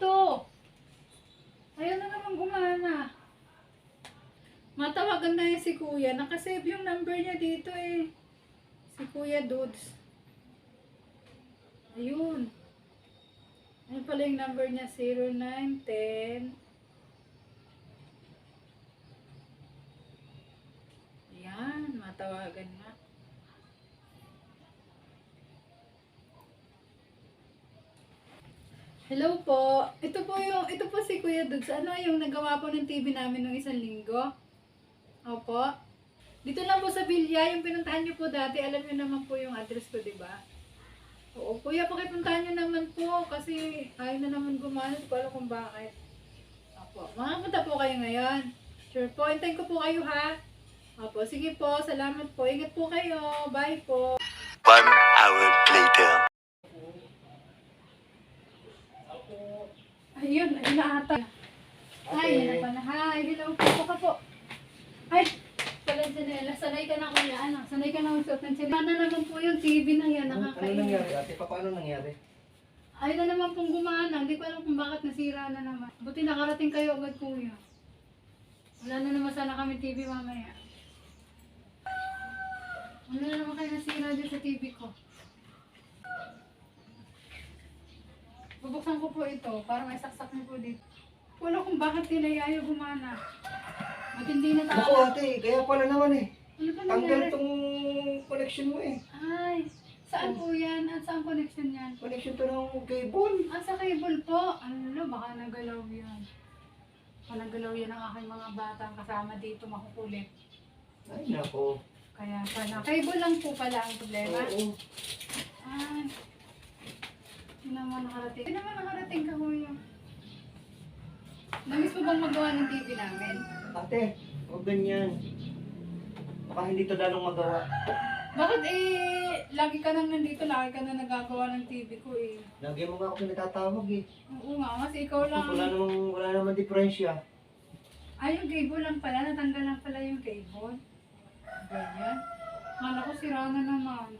to? Ayaw na naman gumana. Matawagan na yun si Kuya. Nakasave yung number niya dito eh. Si Kuya Dudes. Ayun. Ayun pala yung number niya. 0910. Ayan. Matawagan na. Hello po. Ito po yung ito po si Kuya Dudes. Ano yung nagawa po ng TV namin nung isang linggo? Opo. Dito lang po sa Bilya, yung pinuntahan niyo po dati, alam niyo naman po yung address ko, di ba? Oo, kuya, pakipuntahan niyo naman po kasi ayaw na naman gumana, hindi kung bakit. Opo, makapunta po kayo ngayon. Sure po, hintayin ko po kayo ha. Opo, sige po, salamat po. Ingat po kayo. Bye po. One hour later. Ayun, ayun na ata. Ay, yan na pala. Hi, hello po. Puka po. Ay, pala janela. Sanay ka na kuya, anak. Sanay ka na magsuot ng janela. Ano naman po yung TV na yan, Ano, ano nangyari ate? Pa, paano nangyari? Ay na naman pong gumana. Hindi ko alam kung bakit nasira na naman. Buti nakarating kayo agad kuya. Wala na naman sana kami TV mamaya. Wala na naman kayo nasira dyan sa TV ko. Bubuksan ko po ito para may saksak niyo po dito. Wala kung bakit nila ayaw gumana. Matindi na Ako tao. ate, kaya pala naman eh. Ano ba Tanggal nangyari? tong connection mo eh. Ay, saan po yan? At saan connection yan? Connection to ng cable. Ah, sa cable po. Ano, baka nagalaw yan. Baka nagalaw yan ang aking mga batang kasama dito makukulit. Ay nako. Kaya sana. Cable lang po pala ang problema. Oo. Ay. Hindi naman nakarating. Hindi naman nakarating ka, kuya. Namiss mo bang magawa ng TV namin? Ate, huwag ganyan. Baka hindi to lalong magawa. Bakit eh, lagi ka nang nandito, lagi ka na nagagawa ng TV ko eh. Lagi mo nga ako natatawag eh. Oo nga, kasi ikaw lang. Wala namang, wala namang diferensya. Ay, yung cable lang pala. Natanggal lang pala yung cable. Ganyan. Kala ko sira na naman.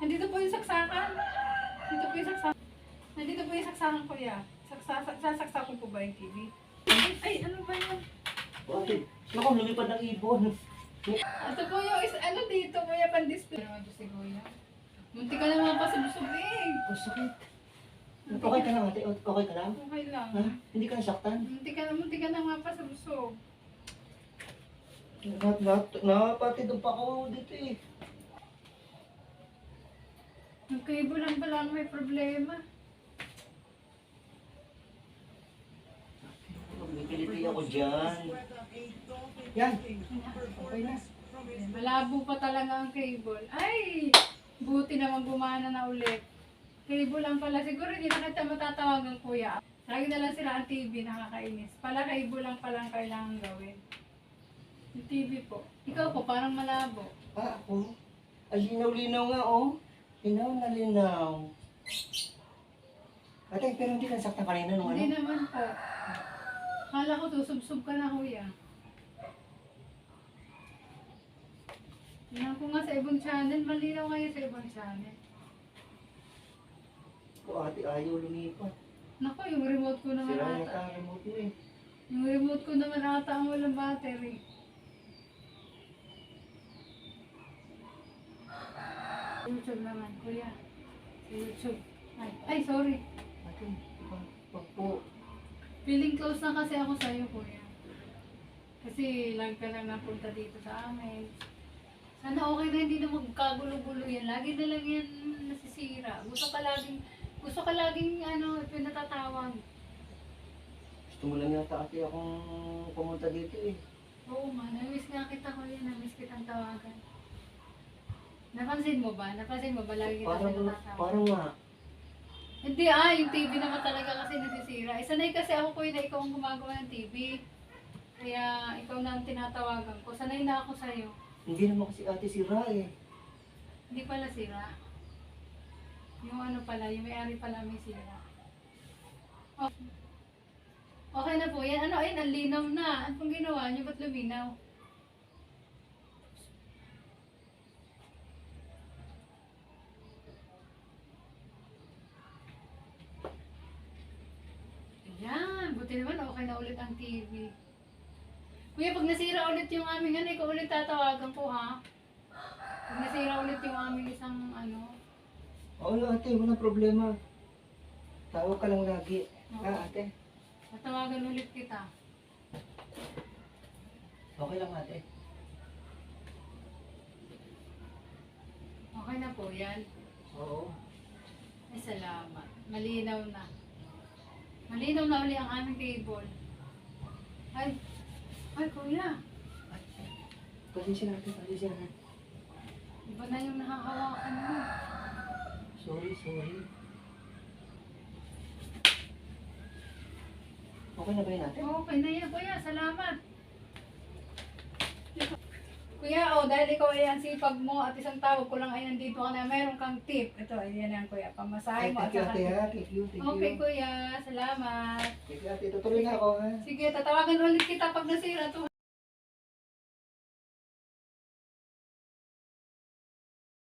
Nandito po yung saksakan. Nandito po yung saksakan. Nandito po yung saksakan ko Saksa, sasaksakan po ba yung TV? Ay, ay, ano ba yun? Ate, naku, lumipad ng ibon. Ito po yung is, ano dito, kuya, pan-display. Ano si kuya? Munti ka naman pa sa busog eh. Ang sakit. Okay ka lang ate? Okay ka lang? Okay lang. Ha? Hindi ka nasaktan? Munti ka munti ka na nga pa sa busog. Nat, nat, napatid pa ako dito eh. Yung cable lang pala ang may problema. Ako dyan. Yan. Okay na. Malabo pa talaga ang cable. Ay! Buti naman gumana na ulit. Cable lang pala. Siguro hindi na kita matatawagan kuya. Lagi na lang sila ang TV, nakakainis. Pala cable lang pala ang kailangan gawin. Yung TV po. Ikaw po, parang malabo. Ah, ako? Ay, linaw-linaw nga, oh. Linaw na linaw. Ate, pero hindi ka nasaktan kanina nung Hindi ano? naman po. Kala ko tusub-sub ka na kuya. Tingnan ko nga sa ibang channel. Malinaw kayo sa ibang channel. O ate, ayaw lumipat. Naku, yung remote ko naman Sira ata. tayo remote mo eh. Yung remote ko naman ata ang walang battery. YouTube naman, kuya. YouTube. Ay, ay sorry. Po. Feeling close na kasi ako sa'yo, kuya. Kasi lagi ka lang napunta dito sa amin. Sana okay na hindi na magkagulo-gulo yan. Lagi na lang yan nasisira. Gusto ka laging, gusto ka laging ano, pinatatawag. Gusto mo lang yata ate akong pumunta dito eh. Oo nga, namiss nga kita kuya, namiss kitang tawagan. Napansin mo ba? Napansin mo ba lagi kita Parang, pinatatawagan? parang nga. Hindi ah, yung TV naman talaga kasi nasisira. Eh, sanay kasi ako kuya na ikaw ang gumagawa ng TV. Kaya ikaw na ang tinatawagan ko. Sanay na ako sa'yo. Hindi naman kasi ate sira eh. Hindi pala sira. Yung ano pala, yung may-ari pala may sira. Oh. Okay na po. Yan, ano, ayun, ang linaw na. Ano pong ginawa niyo? Ba't luminaw? Buti naman, okay na ulit ang TV. Kuya, pag nasira ulit yung aming ano, ikaw ulit tatawagan ko ha. Pag nasira ulit yung aming isang ano, Oo, ate, walang problema. Tawag ka lang lagi. Oo. Ah, ate. tatawagan ulit kita. Okay lang, ate. Okay na po yan. Oo. Ay, salamat. Malinaw na. Malinaw na uli ang aming table. Ay, ay kuya. Pasensya na. Pasensya na. Iba na yung nakahawakan mo. Sorry, sorry. Okay na ba yun, ate? Okay na yan, kuya. Salamat. Kuya, oh, dahil ikaw ay ang sipag mo at isang tawag ko lang ay nandito ka na, mayroon kang tip. Ito, ayan yan, kuya. Pamasahe mo at thank you, saka... ate, ha? Thank you, thank you. Okay, kuya. Salamat. Thank you, ate. Tutuloy na ako, ha? Sige, tatawagan ulit kita pag nasira to.